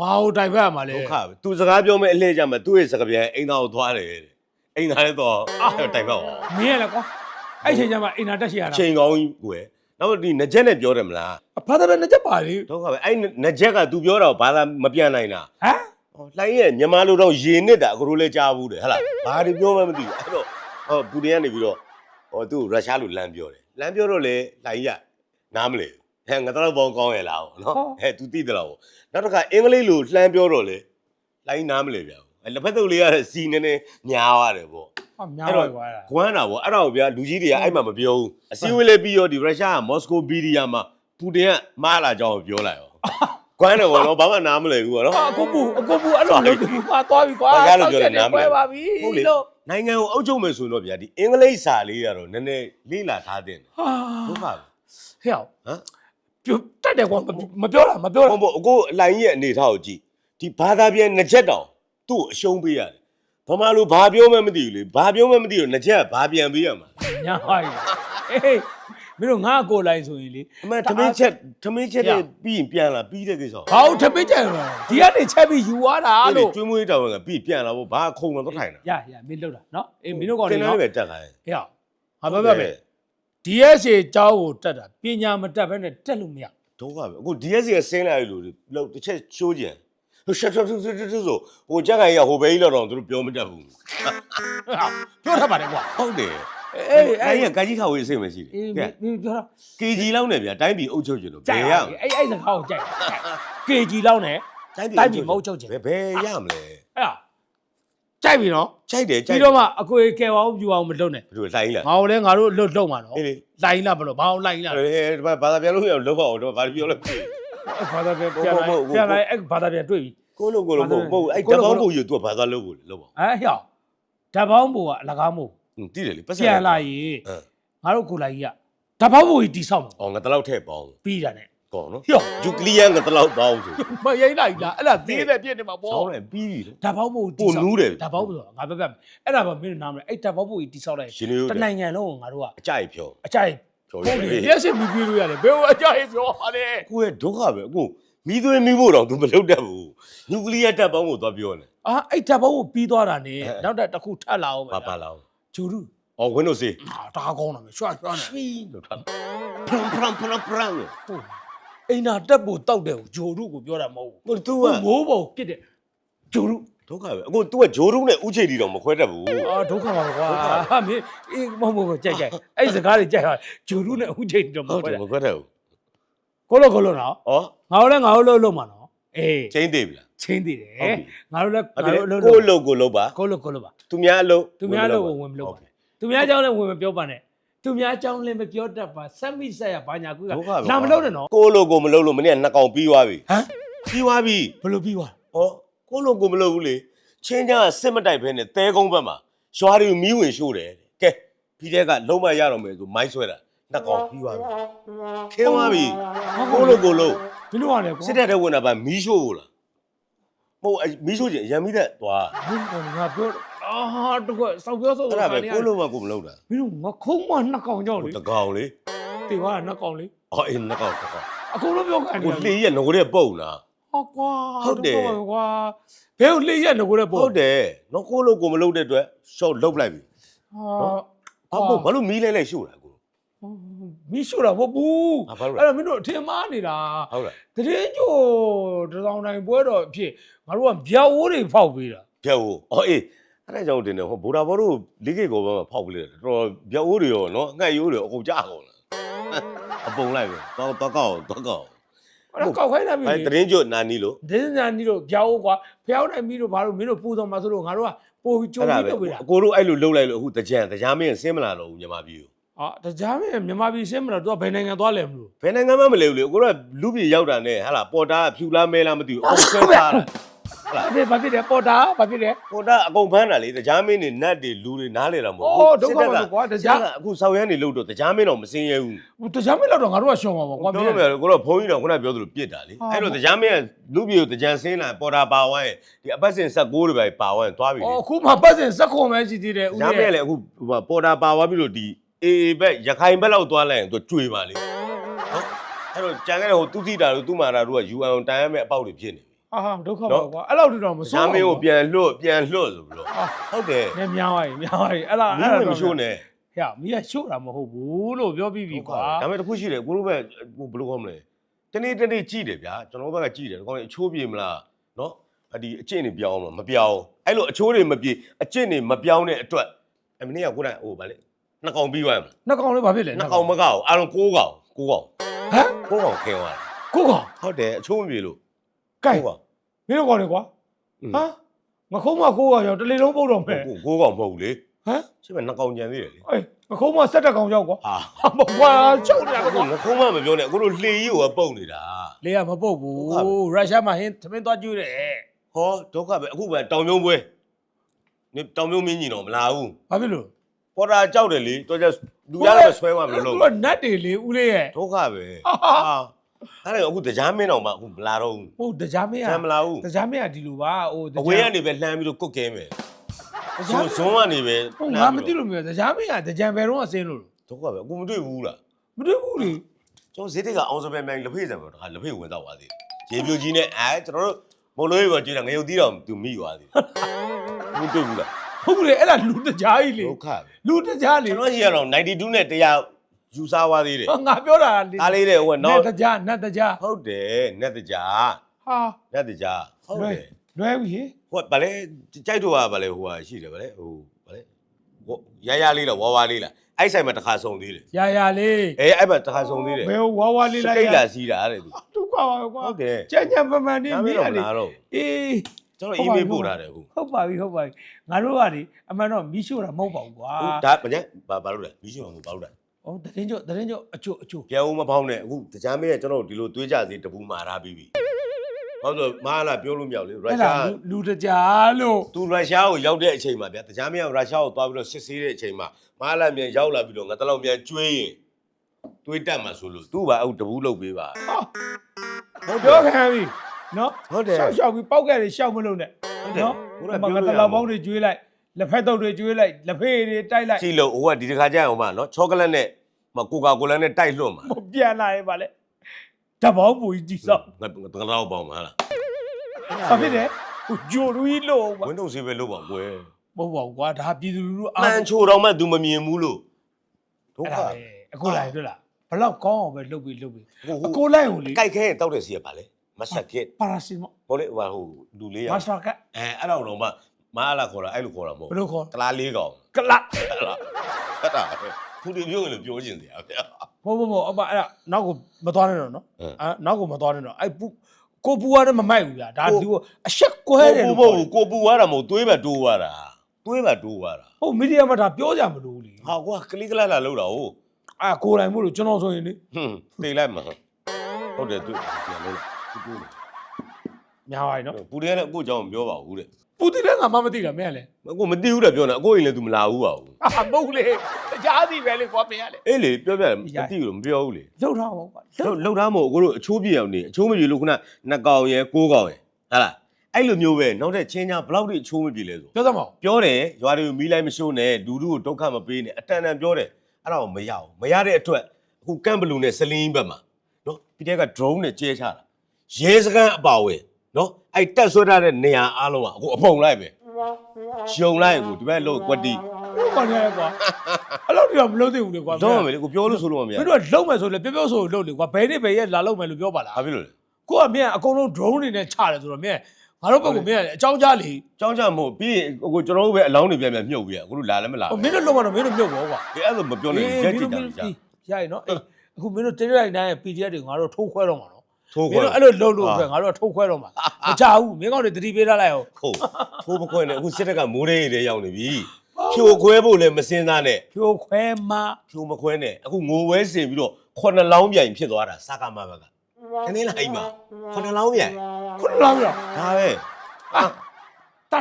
ဘာကိုတိုင်ဖက်ရမှာလဲဒုက္ခပဲသူစကားပြောမဲ့အလှည့်ကြမှာသူ့ရဲ့စကားပြန်အိမ်သားကိုသွားတယ်တဲ့အိမ်သားလည်းတော့အဲ့တိုင်ပတ်ပါမင်းရလေကွာအဲ့ချိန်ကျမှအိမ်နာတက်ရှိရအတာချိန်ကောင်းကြီးကိုယ် နောက်ဒီနကြက်နဲ့ပြောတယ်မလားဘာသာပဲနှစ်ချက်ပါလေဒုက္ခပဲအဲ့နကြက်က तू ပြောတာကိုဘာသာမပြန်နိုင်တာဟမ်ဟောလှိုင်းရဲ့မြန်မာလိုတော့ရေနစ်တာအခုလိုလဲကြားဘူးတယ်ဟဟလားဘာတွေပြောမှမသိဘူးအဲ့တော့ဟောပူတင်ကနေပြီးတော့ဟောသူရုရှားလိုလမ်းပြောတယ်လမ်းပြောတော့လေလှိုင်းရနားမလဲဟဲ့ငါတော့ဘောကောင်းရဲ့လားနော်ဟဲ့ तू သိတယ်လားဘောနောက်တစ်ခါအင်္ဂလိပ်လိုလှမ်းပြောတော့လေလှိုင်းနားမလဲဗျာအဲ့ လက်ဖက်တုပ်လေးရတဲ့စီနေနေညားရတယ်ပေါ့ဟာများပါကွာလားကွမ်းတာပေါ့အဲ့ဒါကိုဗျာလူကြီးတွေကအဲ့မှာမပြောဘူးအစည်းအဝေးလေးပြီးတော့ဒီရုရှားကမော်စကိုဘီဒီယာမှာပူတင်ကမားလာကြောင်းကိုပြောလိုက်ရောကွမ်းတယ်ပေါ့နော်ဘာမှနားမလည်ဘူးပေါ့နော်ဟာအကိုပူအကိုပူအဲ့လိုလုပ်ဘူးကွာသွားပြီကွာဘာကားလို့ပြောလဲနားမလဲပွဲပါပြီဟုတ်လေလို့နိုင်ငံကိုအုပ်ချုပ်မယ်ဆိုတော့ဗျာဒီအင်္ဂလိပ်စာလေးကတော့နည်းနည်းလေးလာထားတဲ့ဟာဒုက္ခပဲဟဲ့အောင်ဟမ် ပြတက်တယ်ကွာမပြောတာမပြောတာ ဟုတ်ပေါ့အခုအလိုင်းရဲ့အနေထားကိုကြည့်ဒီဘာသာပြန်နှစ်ချက်တောင် သူ့ကိုအရှုံးပေးရတယ်ဗမာလူဘာပြောမှမသိဘူးလေဘာပြောမှမသိတော့နှစ်ချက်ကဘာပြန်ပေးရမှာညာဟိုင်းအေးမင်းတို့ငါအကိုလိုက်ဆိုရင်လေအမှန်သမင်းချက်သမင်းချက်နဲ့ပြီးရင်ပြန်လာပြီးတဲ့ကိစ္စဘာလို့ထပိတ်ကြရလဲဒီကနေချက်ပြီးယူသွားတာအဲ့ဒီလို့ကျွေးမွေးတောင်ကပြီးပြန်လာဖို့ဘာခုံတော့ထိုင်တာရရမင်းလောက်တာနော်အေးမင်းတို့ကောင်တလေင်တနော်န်းပဲတက်ခိုင်းဟဲ့အောင်ဟာဘဘပဲ DSA ကျောင်းကိုတက်တာပညာမတက်ဘဲနဲ့တက်လို့မရဒုက္ခပဲအခု DS ကဆင်းလာရလို့လောက်တစ်ချက်ရှိုးကြံ ဟိုရှက်ရှက်ရှက်ရှက်ဆိုဟိုကြက်ခိုင်ရဟိုဘဲကြီးတော့တော့သူတို့ပြောမတတ်ဘူးဟာပြောထပ်ပါတယ်ကွာဟုတ်တယ်အေးအဲ့အေးဒီကကာကြီးခါဝေးအစိမ့်မရှိတယ်အေးကဲမင်းပြောတာ KG လောက်နဲ့ဗျာတိုင်းပြည်အုပ်ချုပ်ကျင်လို့ကြိုဘက်ယ်ရရမလဲအဲ့အဲ့စကားကိုကြိုက်တယ် KG လောက်နဲ့ တိုင်းတိုင်းပြည်မအုပ်ချုပ်ကျင် ဘယ်ဘယ်ရမလဲအဲ့ဒါကြိုက်ပြီနော်ကြိုက်တယ်ကြိုပြီးက်တော့မှအကိုကဲအောင်ပြူအောင်မလုပ်နဲ့ဘယ်လိုလှိုင်းလား ငါတို့လည်းငါတို့လွတ်လုံးမှာနော်အေးလေ လိုင်းလာမလို့ဘာအောင်လိုင်းလာဟဲ့ဒီဘာသာပြန်လို့ရအောင်လောက်အောင်တော့ဘာပြောလဲ ဘာသာပြန်ပြန်လိုက်ပြန်လိုက်အဲ့ဘာသာပြန်တွေ့ပြီ ကိုလိုကိုလိုမဟုတ်ဘူးအဲ့ဓာတ်ပေါင်းဖို့ယူ तू ဘာသာလုပ်ဖို့လေလုပ်ပါ ဟဲ့ဟျောဓာတ်ပေါင်းဘူကအလကားမို့ อืมတည်တယ်လေပတ်စံ ပြန်လာရေ ဟမ် ငါတို့ကိုလိုက်ကြီးကဓာတ်ပေါင်းဘူကြီးတိဆောက်မှာ အော်ငါတလောက်ထည့်ပေါင်း ပြီးတာနဲ့ ကောနော် ဟျော ယူကလီးယားငါတလောက်ပေါင်းဆို မရိမ့်လိုက်လားအဲ့ဒါသေးတဲ့ပြည့်နေမှာပေါ့ ဆောင်းလိုက်ပြီးပြီလေ ဓာတ်ပေါင်းဘူတိ ပို ဆောက် နူးတယ် ဓာတ်ပေါင်းဘူဆိုတာငါပြပြမယ်အဲ့ဒါပါမင်းတို့နားမလဲအဲ့ဓာတ်ပေါင်းဘူကြီးတိဆောက်လိုက် ရှင်ရိုး တနိုင်ငံလုံးကိုငါတို့ကအ ကြိုက်ဖြော အကြိုက် ဖြော ဟုတ်တယ် လေ ရက်စစ်ပြီးပြီးလို့ရတယ်ဘယ်လိုအကြိုက်ပြောပါလဲ ကိုရဲ့ဒုက္ခပဲအခုမိသွေးမိဖို့တော့ तू မလုပ်တတ်ဘူးနျူကလ িয়ার တပ်ပေါင်းကိုသွားပြောနေ အာအဲ့ဓာတ်ပေါင်းဘူပြီးသွားတာနေ အဲ နောက်တစ်ခုထပ်လာအောင် ဘာပါလာအောင် ဂျူရူ အော် Windows စေး ဟာဒါကောင်းတာပဲရွှတ်ရွှတ်နေ ဆွီးလို့ထားဖရမ်ဖရမ်ဖရမ်ဖရမ်လို့ ဟုတ်အိမ်နာတက်ဖို့တောက်တယ်ကိုဂျိုရုကိုပြောတာမဟုတ်ဘူး ဟို तू က မိုးပေါ်ပြစ်တယ်ဂျိုရု ဒုက္ခပဲအခု तू ကဂျိုးရုံးနဲ့ဥချေတီတော့မခွဲတတ်ဘူးအာဒုက္ခပါကွာဟာမင်းအေးမဟုတ်မဟုတ်ကြိုက်ကြိုက်အဲ့စကားတွေကြိုက်ဟာဂျိုရုနဲ့အခုချိန်တော့မဟုတ်ခွဲတယ်မခွဲတတ်ဘူးကိုလိုကိုလိုနော်ဩငါတို့လည်းငါတို့လို့လို့မှာနော်အေးချင်းသေးပြီလားချင်းသေးတယ်ငါတို့လည်းငါတို့လို့ကိုလိုကိုလိုပါကိုလိုကိုလိုပါသူများအလုပ်သူများလို့ဝင်မလို့ပါသူများကြောင်းလည်းဝင်မပြောပါနဲ့သူများကြောင်းလည်းမပြောတတ်ပါဆက်မိဆက်ရဘာညာကူကလာမလို့နဲ့နော်ကိုလိုကိုမလို့လို့မနေ့ကနှစ်ကောင်ပြီးသွားပြီဟမ်ပြီးသွားပြီဘယ်လိုပြီးသွားဩ ကိုလုံကိုမလုံဘူးလေချင်းချာစစ်မတိုက်ဖဲနဲ့တဲကုန်းဘက်မှာရွာတွေကိုမီးဝင်ရှို့တယ်ကဲပြီးတဲ့ကလုံးမရတော့မယ်ဆိုမိုင်းဆွဲတာနှစ်ကောင်ပြီးသွားပြီခင်းသွားပြီကိုလုံကိုလုံဘယ်လိုရလဲကွာစစ်တပ်တဲ့ဝင်တာပါမီးရှို့လားမဟုတ်အဲ့မီးရှို့ခြင်းရံမိတဲ့သွားဘယ်ကောင်ငါပြောအာတကွစောက်ပြောဆိုအဲ့ဒါပဲကိုလုံးမကိုမလုံးတာမင်းတို့ငါခုံးမနှစ်ကောင်ကြောက်ဟိုလေတကောင်လေတေဝါနှစ်ကောင်လေအော်အေးနှစ်ကောင်တစ်ကောင်အကုန်လုံးပြောခံနေဟိုလှေရငိုတဲ့ပုံလား ဟောကွာဟုတ်တယ်ကွာဘယ်ကိုလေးရက်နေကိုတဲ့ပေါ့ဟုတ်တယ်နော်ကိုလုံးကိုမလုံးတဲ့အတွက်ရှော့လုတ်လိုက်ပြီဟာဘာလို့ဘာလို့မီးလဲလဲရှို့တာကို မီးရှို့တာမဟုတ်ဘူးဟာဘာလို့လဲအဲ့ဒါမင်းတို့အထင်မှားနေတာဟုတ်လားတရင်ကျိုးတစောင်းတိုင်းပွဲတော်အဖြစ်ငါတို့ကဗျာအိုးတွေဖောက်ပေးတာပြတ်ဦးအော်အေးအဲ့ဒါကြောင့်တင်တယ်ဟိုဗိုလ်ဒါဘောတို့လေးကေကောဘက်မှာဖောက်ပလိုက်တယ်တော်တော်ပြတ်ဦးတွေရောနော်အငှက်ရိုးတွေအကုန်ကြကုန်လားအပုံလိုက်ပဲတော့တော့ကောက်တော့ကောက် အဲ့ဒါကောက်ခိုင်းတာပြီအဲ့တရင်ကျွတ်နာနီလို့ဒင်းညာနီတို့ဗျာအိုးကွာဖျောင်းနိုင်ပြီးတော့ဘာလို့မင်းတို့ပူတော်မှာဆိုလို့ငါတို့ကပို့ပြီးကြိုးအဲ့ဒါပြီးပဲလုပ်ပေးတာအကိုတို့အဲ့လိုလှုပ်လိုက်လို့အခုတကြံတကြားမင်းဆင်းမလာတော့ဘူးညီမပြည်ကိုဟာတကြားမင်းမြန်မာပြည်ရှင်းမလား तू ကဘယ်နိုင်ငံသွားလဲမလို့ဘယ်နိုင်ငံမှမလဲဘူးလေအကိုတို့ကလူပြည်ရောက်တာနဲ့ဟာလာပေါ်တာဖြူလားမဲလားမသိဘူးအကုန် ဆွဲထားတာဘာဖြစ်ဘာဖြစ်တယ်ပေါ်တာဘာဖြစ်တယ်ပေါ်တာအကုန်ဖမ်းတာလေတကြားမင်းတွေနတ်တွေလူတွေနားလေတာမဟုတ်အော်ဒုက္ခပါကွာတကြားကအခုဆောက်ရမ်းနေလို့တော့တကြားမင်းတော့မစင်းရဲဘူးဟိုတကြားမင်းလောက်တော့ငါတို့ကရှောင်ပါပေါ့ကွာပြောလို့မရဘူးကိုတော့ဘုန်းကြီးတော်ခုနပြောသလိုပြစ်တာလေဟာအဲ့တော့တကြားမင်းကလူပြည်ကိုတကြံဆင်းလာပေါ်တာပါဝိုင်းဒီအပတ်စဉ်ဆက်ကိုးတွေပဲပါဝိုင်းသွားပြီလေအော်အခုမှပတ်စင်စက်ခုံပဲရှိသေးတယ်တဦးကြားမရဲ့င်းလည်းအခုဟိုပေါ်တာပါသွားပြီလို့ဒီအေအေဘက်ရခိုင်ဘက်လောက်သွားလိုက်ရင်သူကြွေပါလေနော်အဲ့တော့ကြံခဲ့တဲ့ဟိုသူတိတာတို့သူမာတာတို့က UN တန်ရမဲ့အပေါက်တွေဖြစ်နေ ပြီဟာဟာဒုက္ခပါကွာအဲ့လောက်တော့မတဆိုးကြားမင်းကိုဘူးပြန်လွတ်ပြန်လွတ်ဆိုပြီးတော့ဟာဟုတ်တယ်နည်းများပါပြီများပါပြီအဲ့လားမအဲ့င်းဒါမရှိုးနဲ့ဟဲ့မင်းကရှို့တာမဟုတ်ဘူးလို့ပြောပြီးပြီကွာဒါပေမဲ့တစ်ခုရှိတယ်ကိုတို့ပဲဟိုဘယ်လိုခေါ်မလဲတနေ့တနေ့ကြည့်တယ်ဗျာကျွန်တော်ဘက်ကကြည့်တယ်ဒီကောင်ကြီးအချိုးပြေမလားနော်အဒီအကျင့်တွေပြောင်းမလားမပြောင်းအဲ့လိုအချိုးတွေမပြေအကျင့်တွေမပြောင်းတဲ့အတွက်အမင်းကကိုယ်တိုင်ဟိုဗာလေနှစ်ကောင်ပြီးသွားမှာနှစ်ကောင်လေးဘာဖြစ်လဲနှစ်ကောင်မကောက်အားလုံးကိုးကောင်ကိုးကောင်ဟမ်ကိုးကောင်ခင်းသွားတယ်ကိုကောင်ဟုတ်တယ်အချိုးမပြေလို့ကဲကိုးကောင် မင်းတို့ကောင်လေကွာอืมဟာငခုံးမကိုကောင်ရောက်တလေလုံးပုတ်တော့မယ်ကိုကိုးကောင်မဟုတ်ဘူးလေဟမ်ရှင်းမနှစ်ကောင်ကြံသေးတယ်လေအေးငခုံးမဆက်တက်ကောင်ရောက်ကွာဟာဟာမကွာချုပ်နေတာအခုကွာငခုံးမမပြောနဲ့အခုတို့လှေကြီးကိုပုတ်နေတာလေကမပုတ်ဘူးဟုတ်ပါရုရှားမှာဟင်းသမင်းသွားကျွေးတယ်ဟောဒုက္ခပဲအခုပဲတောင်မြုံပွဲနေတောင်မြုံမင်းကြီးတော့မလာဘူးဘာဖြစ်လို့ပေါ်တာကြောက်တယ်လေတော်ကြလူရလည်းဆွဲသွားမလို့သူလို့ကနတ်တွေလေဦးလေးရဲ့ဒုက္ခပဲဟာဟာ အဲ့ဒါအခုတရားမင်းတော့မှအခုမလာတော့ဘူး ဟုတ်တရားမင်းဆံမကလာဘူး တရားမင်းကဒီလိုပါဟိုအဝေးကနေပဲလှမ်းပြီးတော့ကုတ်ကဲမယ်တရားဇွန်ဇွန်ကနေပဲဟုတ်ငါမသိလို့မျိုးတရားမင်းကတရားဘယ်တော့အစင်းလို့ဒုက္ခပဲအခုမတွေ့ဘူးလားမတွေ့ဘူးလေကျွန်တော်ဈေးတိတ်ကအောင်စပယ်မြိုင်လက်ဖေးစံပဲတခါလက်ဖေးဝင်တော့ပါသေးတယ်ရေပြိုကြီးနဲ့အဲကျွန်တော်တို့မိုးလို့ရောကြည့်တာငရုတ်သီးတော်သူမိသွားသေးတယ်မတွေ့ဘူးလားဟုတ်ဘူးလေအဲ့ဒါလူတရားကြီးလေဒုက္ခပဲ လူတရားလေ ကျွန်တော်ကြီးကတော့92နဲ့တရား ယူစားသွားသေးတယ်ငါပြောတာလေအားလေးတဲ့ဟိုကနနော်တ်တရားနတ်တရားဟုတ်တယ်နတ်တကြားဟာနတ်တကြားဟုတ်လွဲတယ်လွဲပြီဟိုကဗလဲကြိုက်တော့ကဗလဲဟိုကရှိတယ်ဗလဲဟိုဗလဲဟိုရရလေးလားဝါဝါလေးလားအဲ့ဆိုင်မှာတစ်ခါဆုံသေးတယ်ရာရာလေးအေးအဲ့မှာတစ်ခါဆုံသေးတယ်ဘယ်ဝါဝါလေးစလိုက်ကိတ်လာစီးတာတဲ့သူဒုက္ခပါကွာဟုတ်တယ်ကြမ်းကြမ်းပန်းပန်းနေဒါမနေင်းရတော့မလေလာတော့အေးကျွန်တော် email ပို့ထားတယ်အခုဟုတ်ပါပြီဟုတ်ပါပြီငါတို့ကလေအမှန်တော့မီးရှို့တာမဟုတ်ပါဘူးကွာဟိုဒါဗညဘာဘာလို့လဲမီးရှိုံမှာဘာလို့လဲ ဟောတရင်ကျော်တရင်ကျော်အချို့အချို့ပြန်ဦးမပေါင်းနဲ့အခုတရားမင်းကကျွန်တော်တို့ဒီလိုတွေးကြစေတပူမာထားပြီးပြီဟုတ်ဆိုမဟာလာပြောလို့မရဘူးလေရုအဲ့ဒါရှား လူလူတရားလို့ သူရုရှားကိုရောက်တဲ့အချိန်မှာဗျာတရားမင်းကရုရှားကိုသွားပြီးတော့စစ်ဆေးတဲ့အချိန်မှာမဟာလာမြန်ရောက်လာပြီးတော့ငါတလောက်မြန်ကျွေးရင်တွေးတက်မှာဆိုလို့သူ့ဘာအခုတပူလုပ်ပေးပါဟုတ်ပြောခံပြီနော်ဟုတ်တယ်ရှောက်ရှောက်ပြီးပေါက်ခဲ့တယ်ရှောက်မလို့နဲ့ဟုတ်တယ်နော်ဟုတ်ဟိုတယ်မှာပြောကလို့ရတမှာလောက်ပေါင်းတွေကျွေးလိုက် လက်ဖက်တုပ်တွေကျွေးလိုက်လက်ဖေးတွေတိုက်လိုက်ကြည့်လို့ဟိုကဒီတစ်ခါကျရင်ဟိုမှာနော်ချောကလက်နဲ့မကိုကာကိုလာနဲ့တိုက်လွတ်မှာမပြန်လာရင်ပါလေဓာတ်ပေါင်းပူကြီးတိဆောက်ငါငါတော့ပေါင်းမှာလားဘာဖြစ်လဲဟိုဂျိုရူကြီးလို့ပါဝင်းတုံစီပဲလုပ်ပါကွယ်မဟုတ်ပါဘူးကွာဒါပြည်သူလူထုမှအားန်ချိုတော့မှ तू မမြင်ဘူးလို့ဒုအဲ့က္ခဒါပဲအခုလိုက်တွေ့လားဘလောက်ကောင်းအောင်ပဲလုပ်ပြီးလုပ်ပြီးဟိုအဟိုကိုလိုက်ကိုလေကြိုက်ခဲရင်တောက်တဲ့စီရပါလေမဆက်ကက်ပါရာစီမောဟိုလေဟိုဟိုလူလေးရမစတာကအဲအဲ့တော့တော့မှ မအားလာခေါ်တာအဲ့လိုခေါ်တာမဟုတ်ဘယ်လိုခေါ်တလားလေးကောင်ကလတ်အဲ့လားအဲ့ဒါဖူဒီပြောရင်လည်းပြောချင်စရာဗျာဘို့ဘို့ဘို့အမအဲ့ဒါနောက်ကိုမသွားနဲ့တော့နော်ဟမ်အဲနောက်ကိုမသွားနဲ့တော့အဲ့ပူကိုပူရတယ်မမိုက်ဘူးဗျာဒါဒီကိုအဆက်ကွဲတယ်ကိုလို့ပူကိုကိုပူသွားတာမဟုတ်သွေးပဲတိုးသွားတာသွေးပဲတိုးသွားတာဟုတ်မီဒီယာမှာဒါပြောကြမလို့လေဟာကွာကလိကလာလာလောက်တာဟုတ်အာကိုယ်တိုင်မို့လို့ကျွန်တော်ဆိုရင်လေဟွန်းတေးလိုက်မှာဟုတ်တယ်သူပြန်လို့သူပူညာပါ යි နော်ပူတယ်လည်းအခုကြောင့်မပြောပါဘူးတဲ့ ပူတည်တဲ့ငါမှမသိတာမင်းကလေအခုမသိဘူးတဲ့ပြောနေအခုရင်လည်း तू မလာဘူးပါဘူးအာမဟုတ်လေကြားသည်ပဲလေကွာမင်းကလေအေးလေပြောပြတယ်မသိဘူးလို့မပြောဘူးလေလှုပ်ထားပါကွာလှုလှုပ်ပ်လှုပ်သားမို့အခုတို့အချိုးပြေအောင်နေအချိုးမပြေလို့ခုနနှစ်ကောင်ရယ်ကိုးကောင်ရယ်ဟာလားအဲ့လိုမျိုးပဲနောက်တဲ့ချင်းချင်းဘလောက်ထိအချိုးမပြေလဲဆိုပြောသမောင်ပြောတယ်ရွာတွေကိုမီးလိုက်မရှိုးနဲ့ဒူးဒူးကိုဒုက္ခမပေးနဲ့အတန်တန်ပြောတယ်အဲ့ဒါကိုမရအောင်မရတဲ့အတွက်အခုကမ်ဘလူနဲ့စလင်းဘက်မှာနော်ပြီးတဲ့က drone နဲ့ကျဲချတာရဲစခန်းအပါဝယ်နော် အဲ့တက်ဆွဲထားတဲ့နေရာအားလုံးကအခုအပုံလိုက်ပဲယုံလိုက်ကိုဒီဘက်လို့ကွက်တီပြောပါနဲ့ကွာအဲ့လောက်တော့မလုပ်သေးဘူးလေကွာတော့မယ်လေကိုပြောလို့ဆိုလို့မမရမင်းတို့ကလုံမယ်ဆိုလေပြောပြောဆိုလုပ်လေကွာဘယ်နေ့ဘယ်ရက်လာလုံမယ်လို့ပြောပါလားဘာဖြစ်လို့လဲကိုကမင်းကအကုန်လုံး drone တွေနဲ့ချတယ်ဆိုတော့မင်းငါတို့ဘက်ကမင်းကအကြောင်းကြားလေကြောင်းကြမဟုတ်ပြီးရင်ကိုကျွန်တော်တို့ပဲအလောင်းတွေပြန်ပြန်မြုပ်ပြီးအခုလို့လာလည်းမလာဟိုမင်းတို့လုံမှာတော့မင်းတို့မြုပ်ပါကွာဒီအဲ့လိုမပြောနဲ့ရက်ကြည့်တာကြာရရင်နော်အေးအခုမင်းတို့တင်းရိုက်တိုင်းရဲ့ PDF တွေငါတို့ထိုးခွဲတော့မှာ နော်ထိုးမင်းခွဲတို့အဲ့လိုလုပ်လို့ပဲငါတို့ကထိုးခွဲတော့မှာမချဘူးမင်းကောင်းတွေတတိပေးထားလိုက်အောင်ဟုတ်ထိုးမခွဲနဲ့အခုစစ်တပ်ကမိုးရေးတွေရောက်နေပြီဖြိုခွဲဖို့လည်းမစင်းစားနဲ့ဖြိုခွဲမဖြိုမခွဲနဲ့အခုငိုဝဲစင်ပြီးတော့ခုနှစ်လောင်းပြိုင်ဖြစ်သွားတာစကားမဘက်ကခင်းနေလိုက်မှာခုနှစ်လောင်းပြိုင်ခုနလောင်းရောဒါပဲအာတာ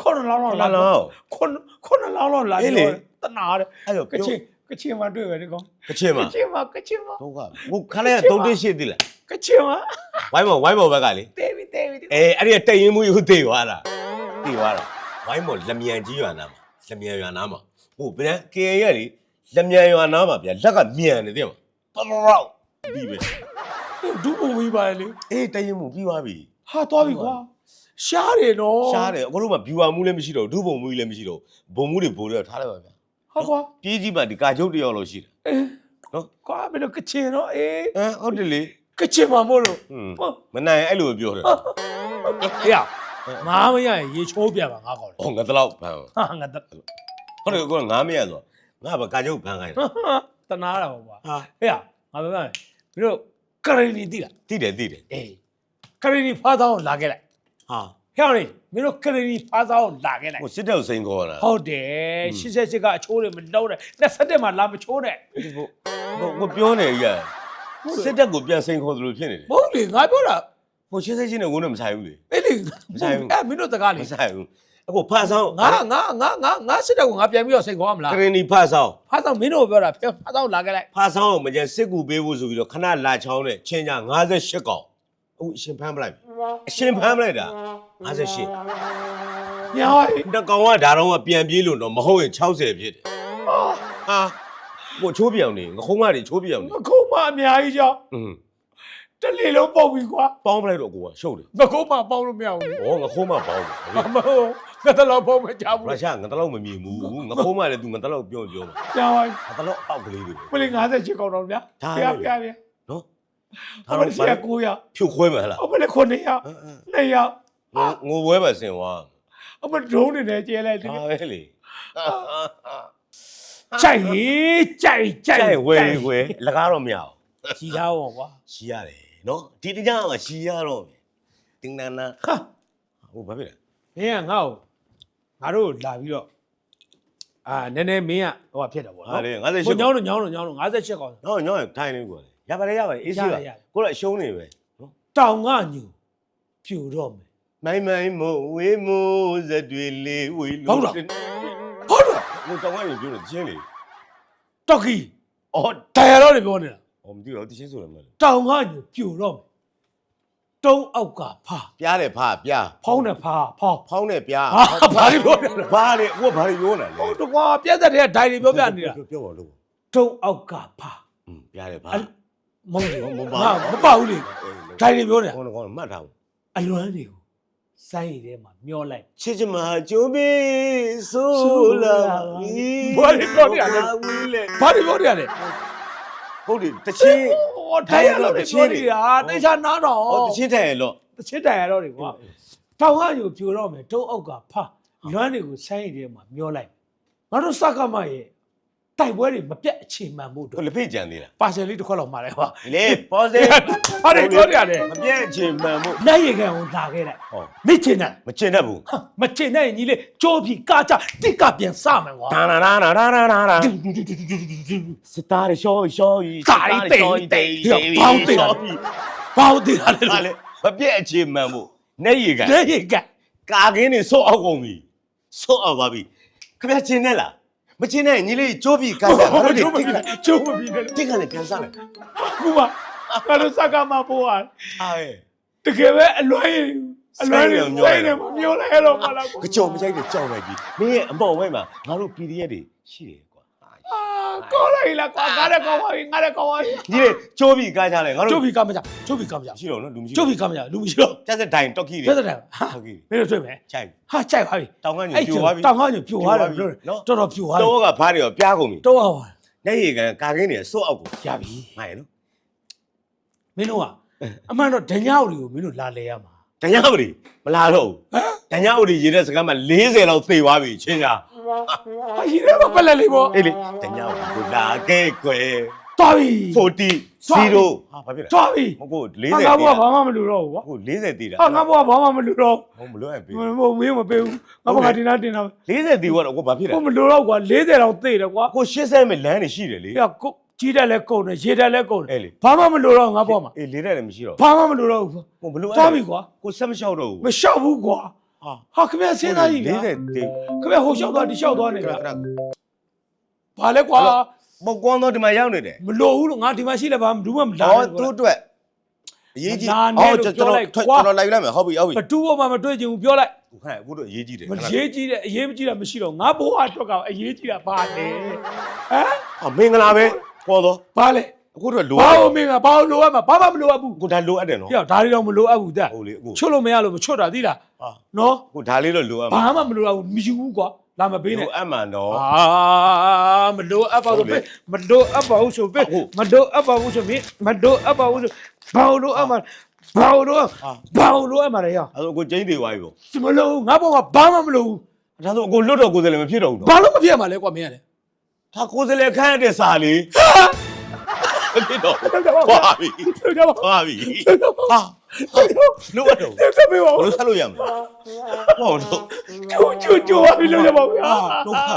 ခုနလောင်းခုတော့နှစ်လောင်းခုနခုနလောင်းတော့လာအေးလေတနာတယ်အဲ့လိုကချင် ကချင်မှာတွေ့ပဲဒီကောင်ကချင်မှာကချင်မှာကချင်မှာတော့ကဟိုခါလေးကတုံးတင်းရှိသေးလားကချင်မှာဝိုင်းမော်ဝိုင်းမော်ဘက်ကလေတဲပြီတဲပြီအဲအဲ့ဒီကတိတ်ရင်မှုကိုသိသွားတာသိသွားတာဝိုင်းမော်လက်မြန်ကြီးရွာနာမှာလက်မြန်ရွာနာမှာဟိုဗျာ KN ရလေလက်မြန်ရွာနာမှာဗျာလက်ကမြန်နေတယ်မှာတော်တော်ပြီးပဲဒုပုံဝေးပါလေအေးတိတ်ရင်မှုပြီးသွားပြီဟာသွားပြီကွာရှားတယ်နော်ရှားတယ်အခုတို့မှ viewer မှုလည်းမရှိတော့ဘူးဒုဘုံမှုကြီးလည်းမရှိတော့ဘူးဘုံမှုတွေပို့တော့ထားလိုက်ပါဗျာ ဟုတ်ကွာပြေးကြည့်မှဒီကာချုပ်တယောက်လို့ရှိတယ်အေးနော်ကွာမင်းတို့ကချင်တော့အေးဟမ်ဟုတ်တယ်လေကချင်မှာမို့လို့ဟွန်းဟုတ်မနိုင်အဲ့လိုပြောတယ်အေးရငါမရရင်ရေချိုးပြပါငါခေါ်တယ်ဟောငါတလောက်ဖန်ဟာငါတဟုတ်တယ်ကောငါမရဆိုငါဘာကာချုပ်ဖန်ခိုင်းတယ်တနာတာပေါ့ကွာဟာအေးရငါပြောမယ်မင်းတို့ကရီနီတိလားတိတယ်တိတယ်အေးကရီနီဖားသောင်းလာခဲ့လိုက်ဟာ ဟဲ့လေမင်းတို့ကရီနီဖားသောင်းလာခဲ့လိုက်ဟိုစစ်တပ်ကိုစိန်ခေါ်တာဟုတ်တယ်88ကအချိုးတွေမလုံးနဲ့27မှာလာမချိုးနဲ့ဟိုဟိုပြောနေရစစ်တပ်ကိုပြန်စိန်ခေါ်သလိုဖြစ်နေတယ်မဟုတ်လေငါပြောတာဟိုရှင်းစိတ်ချင်းနဲ့ဝန်းနဲ့မဆိုင်ဘူးလေအေးလေမဆိုင်ဘူးအဲ့မင်းတို့တကားမလေဆိုင်ဘူးအခုဖတ်ဆောင်ငါငါငါငါငါစစ်တပ်ကိုငါပြန်ပြီးတော့စိတ်ခေါ်ရမလားကရင်နီဖတ်ဆောင်ဖားသောင်းမင်းတို့ပြောတာဖားသောင်းလာခဲ့လိုက်ဖားဆောင်ကိုမကျန်စစ်ကူပေးဖို့ဆိုပြီးတော့ခဏလာချောင်းနဲ့ချင်းကြ58កောင် အခုအရှင်ဖမ်းပလိုက်ပြီအရှင်ဖမ်းပလိုက်တာ58 ညာဟို တကောင်ကဒါတော့ကပြန်ပြေးလို့တော့မဟုတ်ရင်60ဖြစ်တယ်ဟာဟိုချိုးပြောင်နေငခုံးမတွေချိုးပြောင်နေ ငခုံးမအများကြီးကြောင့် อืม တလေလုံးပုတ်ပြီကွာ ပေါင်းပလိုက်တော့ကိုကရှုပ်တယ် ငခုံးမပေါင်းလို့မရဘူး ဩငခုံးမပေါင်း မမဟုတ်ငါတလောက်ပေါင်းမကြဘူး ရုရှားငါတလောက်မမြင်ဘူးငခုံးမလည်း तू ငါတလောက်ပြောပြောမှာ ညာဟို ငါတလောက်အောက်ကလေးတွေ မလေး58ကောင်းတော့ဗျာ ဒါ ပြပြပြ နော်အမလေးဆရာ900ဖြုတ်ခွဲမှာဟလားအမလေး900 200ငိုပွဲပါစင်သွားအမဒရုန်းနေနဲ့ကျဲလိုက်တယ်ဒါပဲလေကြိုက်ရေးကြိုက်ကြိုက်ကြိုက်ဝဲလေးဝဲလကားတော့မရအောင်ကြီးသားပေါ့ကွာရှီရတယ်နော်ဒီတကြောင်ကရှီရတော့မယ်တင်းနန်းနာဟိုဘာဖြစ်လဲမင်းကငါ့ကိုငါတို့လာပြီးတော့အာနည်းနည်းမင်းကဟိုဟာဖြစ်တယ်ပေါ့နော်ဟာလေဟို58ညောင်းလို့ညောင်းလို့ညောင်းလို့58ကောင်းနော်ညောင်းရင်ထိုင်နေကိုလေ ရပါတယ်ရပါတယ်အေးရှိပါရတယ်ရတယ် ကိုလည်းအရှုံးနေပဲနော်တောင်ကညူပြူတော့မယ် မိုင်းမိုင်းမို့ဝေးမို့ဇက်တွေလေးဝေးဟုတ်လားဟိုဟုတ်လားတောင်ကနေပြောလို့ချင်းလေတော်ကီအော်တိုင်ရတော့နေပြောနေတာဟောမသိတော့တချင်းဆိုတယ်မလားတောင်ကညူပြူတော့မယ်တုံးအောက်ကဖာပြားတယ်ဖာပြားဖောင်းတယ်ဖာဖောင်း ဖောင်းတယ်ပြားဟာဘာလို့ပြောနေတာဘာလေဟိုဘာလို့ပြောနေလဲဟုတ်တော့ကွာပြက်သက်တဲ့ဒိုင်တွေပြောပြနေတာပြောပါလို့တုံးအောက်ကဖာอืมပြားတယ်ဖာအဲ့ မဟုတ်ဘူးမမပါမပါဘူးလေဒိုင်တွေပြောနေတာကောင်းကောင်းမှတ်ထားဘူးအလွမ်းတွေကိုစိုင်းရည်ထဲမှာမျောလိုက်ချစ်ချင်မှာကျိုးပေးဆိုလာပြီဘာလို့ပြောနေရလဲဝီးလေဘာတွေပြောနေရလဲဟုတ်တယ်တချင်းဟောဒိုင်ရတော့ပြောနေတာတေချာနားတော့ဟောတချင်းတယ်လို့တချစ်တိုင်ရတော့တွေကွာတောင်ကညူပြူတော့မယ်တုံးအောက်ကဖာလွမ်းတွေကိုစိုင်းရည်ထဲမှာမျောလိုက်ငါတို့စကားမရဲ့ တိုက်ပွဲတွေမပြတ်အချိန်မှန်ဖို့ကိုတော့လက်ဖိတ်ကြံသေးလားပါဆယ်လေးတစ်ခွက်လောက်မှာလဲကွာလေပေါ်စေဘာတွေပြောနေရလဲမပြည့်ချင်မှန်ဖို့လက်ရည်ကန်ကိုလာခဲ့လိုက်ဟောမိချင်တယ်မချင်တတ်ဘူးဟာမချင်တဲ့ညီလေးကြိုးပြီးကားချတစ်ကပြန်စမယ်ကွာဒါနာနာနာနာနာနာနာစတားရရှောရှောကြီးကာရီတိန်တိန်ဘောင်းတိန်ဘောင်းတိန်ရတယ်ဟာလေမပြည့်ချင်မှန်ဖို့နဲ့ရီကလက်ရည်ကန်ကာကင်းနေဆော့အောက်ကုန်ပြီဆော့အောက်ပါပြီခင်ဗျာချင်နဲ့လား မချင်နဲ့ညီလေးကြိုးပြီးကားတာငါတို့ကျိုးမတိပြီးကျိုးမပြီးတယ်တိတ်ကလည်းပြန်စားလိုက်ခုမှငါတို့စကားမပေါ်ဟာအားရဲ့တကယ်ပဲအလွမ်းရည်အလွမ်းရည်စိုစိုင်းင်းနေနေမှာမမျိုးလဲတော့မလားကွာကကြော်မကြိုက်တဲ့ကြောက်လိုက်ပြီမင်းရဲ့အမော်ဝဲမှာငါတို့ PDF တွေရှိတယ် ကွာအာကောလိုက်လားကွာငါလည်းကောင်းပါပြီငါလည်းကောင်းပါပြီညီလေးကြိုးပြီးကားကြတယ်ငါကျိုးတို့ပြီးကမ်းမကြကျိုးပြီးကမ်းမကြရှိတော့နော်လူမရှိကျိုးပြီးကမ်းမကြလူမရှိတော့ကျက်စက်တိုင်တော့ခီးတွေပြတ်တယ်ဟာဟုတ်ကဲ့မင်းတို့တွေ့မယ်ချိုက်ဟာကြိုက်ပါပြီတောင်ကညိုအဲ့ပြိုသွားပြီတောင်ကညိုပြိုသွားတယ်ပြောတယ်နော်တော်တော်ပြိုသွားတယ်တော့ကဖားတွေကပြားကုန်ပြီတော့အောင်ပါလက်ရည်ကန်ကာကင်းတွေစော့အောက်ကိုရပြီမိုင်နော်မင်းတို့ကအမှန်တော့ဒညောက်တွေကိုမင်းတို့လာလဲရမှာတညာဥရီမလာတော့ဘူးတညာဥရီရေးတဲ့စကားမှာ40လောက်သေသွားပြီချင်းချာ ဟာရှင်ထဲမှာပက်လက်လေးပေါ့အေးလေတညာဥရီကိုလာခဲ့ကွယ်သွားပြီ40 0ဟာဘာဖြစ်လဲသွားပြီမဟုတ်ဟာငါ40ဘောကဘာမှမလုပ်တော့ဘူးကွာဟုတ်40သေးတာဟာငါဘောကဘာမှမလုပ်တော့ဟုတ်မလို့အပ်ပြီမမမင်းမပေးဘူးငါဘောကတင်တာတင်တာ40သေးကတော့ကိုဘာဖြစ်လဲဟိုမလို့တော့ကွာ40တောင်သိတယ်ကွာကို80မဲ့လမ်းနေရှိတယ်လေပြကိုကြီးတယ်လဲကုန်တယ်ရေတယ်လဲကုန်တယ်အဲ့လေဘာမှမလို့တော့ငါဘောမှာအေး40လည်းမရှိတော့ဘာမှမလို့တော့ဘူးကိုဘလို့သွားပြီကွာကိုဆက်မလျှောက်တော့ဘူးမလျှောက်ဘူးကွာ ဟာဟာခင်ဗျာစဉ်းစားကြည့်ဗျာ40သေးခင်ဗျာဟိုလျှောက်သွားဒီလျှောက်သွားနေခဏဗျာခဏဘာလဲကွာမကွန်းတော့ဒီမှာရောက်နေတယ်မလို့ဘူးလို့ငါဒီမှာရှိလဲဘာမှဘူးမှမလာဟောဘူးသူ့အတွက်အရေးကြီးလာနေလို့ကျွန်ပြောတော်လိုက်ထွက်ကွာကျွန်တော်လိုက်လိုက်မယ်ဟုတ်ပြီဟုတ်ပြီဘတူဘောမှမတွေ့ချင်ဘူးပြောလိုက်ခဏအခုတော့အရေးကြီးတယ်မရေးကြည့်တဲ့အရေးမကြီးတာမရှိတော့ငါဘိုးအတွက်ကအရေးကြီးတာဘာလဲဟမ်ဟာမင်္ဂလာပဲပေါ်တော့ဘာလဲ အခုတော့လိုဘာလို့မင်းကဘာလို့လိုအပ်မှာဘာမှမလိုအပ်ဘူးအခုဒါလိုအပ်တယ်နော်ပြောဒါတွေတော့မလိုအပ်ဘူးတဲ့ဟုတ်လေအခုချွတ်လို့မရလို့မချွတ်တာသိလားဟာနော်အခုဒါလေးတော့လိုအပ်မှာဘာမှမလိုအပ်ဘူးမယူဘူးကွာလာမပေးနဲ့လိုအပ်မှန်တော့အာမလို့အပ်ပါဘူးပဲမလို့အပ်ပါဘူးဆိုပဲဟုတ်မလို့အပ်ပါဘူးဆိုပြီးမလို့အပ်ပါဘူးဆိုဘာလို့အပ်မှာဘာလို့ဘာလို့အပ်မှာလဲရအဲ့ဒါကိုကျင်းသေးသွားပြီပေါ့စမလို့ငါဘောကဘာမှမလို့ဒါဆိုအကိုလွတ်တော်ကိုယ်စားလှယ်မဖြစ်တော့ဘူးဘာတော့လို့မဖြစ်မှာလဲကွာမင်းရတယ်ဒါကိုယ်စားလှယ်ခန့်ရတဲ့စာလေး မဖြစ်တော့ဘူးသွားပြီဟုတ်ကြပါသွားပြီဟာလွတ်တော့ဆက်ဆက်ပေးပါဘဦးလို့ဆက်လို့ရမလဲဟုတ်တော့ကျိုးကျိုးကျိုးပါပြီလို့ရပါဘူးအာဒုက္ခ